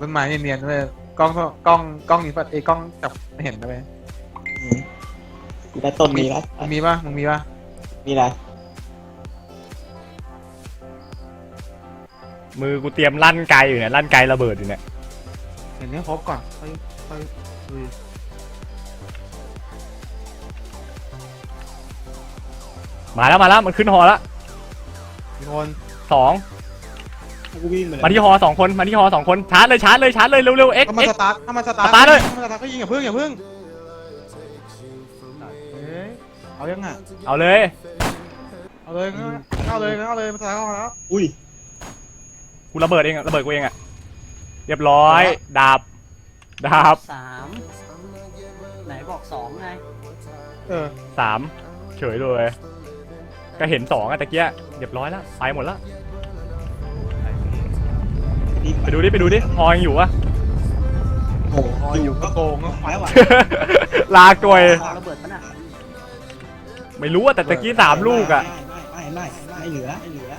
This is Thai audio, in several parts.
ต้นไม้เนียนๆเลยกล้องกล้องกล้องนี้ปะไอ้ยกล้องจับไม่เห็นนะเว้ยอืมกูได้ต้นนี้แล้วมึงมีปะมึงมีปะมีอะไรมือกูเตรียมลั่นไกลอยู่เนี่ยลั่นไกลระเบิดอยู่เนี่ยเห็นให้ครบก่อนค่อยค่อยลุยมาแล้วมาแล้วมันขึ้นฮอแล้วมีคนสอง กูวิ่งไปเลยมาที่ฮอสองคนมาที่ฮอสองคนชาร์จเลยชาร์จเลยชาร์จเลยเร็วๆเอ็กถ้ามันเอ็สกตาร์ทถ้ามันสตาร์ทสตาร์ทเลย ถ้ามันสตาร์ทก็ยิงอย่าพึ่งอย่าพึ่งเอ้ยเอายังอะเอาเลยเอาเลยงั้นเอาเลยงั้นเอาเลยมันสตาร์ทเข้ามาแล้ว อุ้ยกูระเบิดเองอะระเบิดกูเองอะเรียบร้อยดาบดาบสามไหนบอกสองไงเออสามเฉยเลย ก็เห็นสองอะตะเกียเรียบร้อยแล้วไปหมดแล้ว นี่ไปดูดิไปดูดิฮอยังอยู่วะ โอ้โหพออยู่ก็โกงก็ไปแล้วว่ะลากวยพอระเบิดปะน่ะไม่รู้อะแต่ตะกี้สามลูกอะไม่ไม่ไม่ไม่ไม่เหลือไม่เหลือ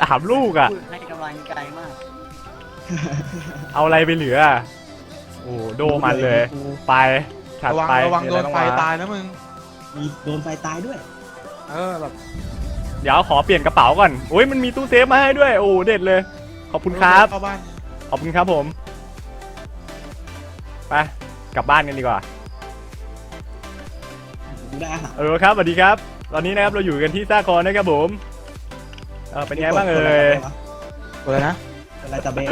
สามลูกอะพูดให้กำลังใจมากเอาอะไรไปเหลืออะโอ้โหโดมันเลย ไปถัดระวังไประวังมีโดอะนรไฟบ้งวะตายนะมึง มีโดนไฟตายด้วยเออแบบเดี๋ยวขอเปลี่ยนกระเป๋าก่อนโอ้ยมันมีตู้เซฟมาให้ด้วย โอ้เด็ดเลยข อบคุณครับ เข้าบ้านขอบคุณครับผมไปกลับบ้านกันดีกว่ากูได้อาหาร เออครับสวัสดีครับ ตอนนี้นะครับเราอยู่กันที่ซากคอนนะครับผมเออเป็นไงบ้างเอ่ยกดเลยนะอะไรจะเบะ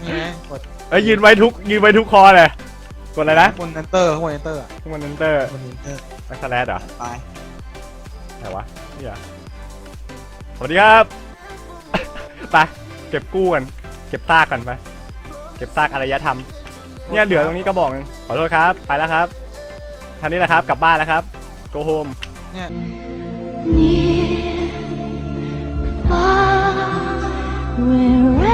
นี่ไงกดเอ้ยยืนไว้ทุกยืนไว้ทุกคอเลยกดอะไรนะบนเอนเตอร์ข้างบนเอนเตอร์อะทุกมันเอนเตอร์บนอินเตอร์แบ็คสแลดเหรอไปไหนวะนี่เหรอสวัสดีครับ ไป เก็บกู้กันเก็บซากกันไปเก็บซากอารยธรรม เนี่ยเหลือตรงนี้ก็บอกนึงขอโทษครับ ไปแล้วครับท่านี้แหละครับกลับบ้านแล้วครับ go home เนี่ย near, far, wherever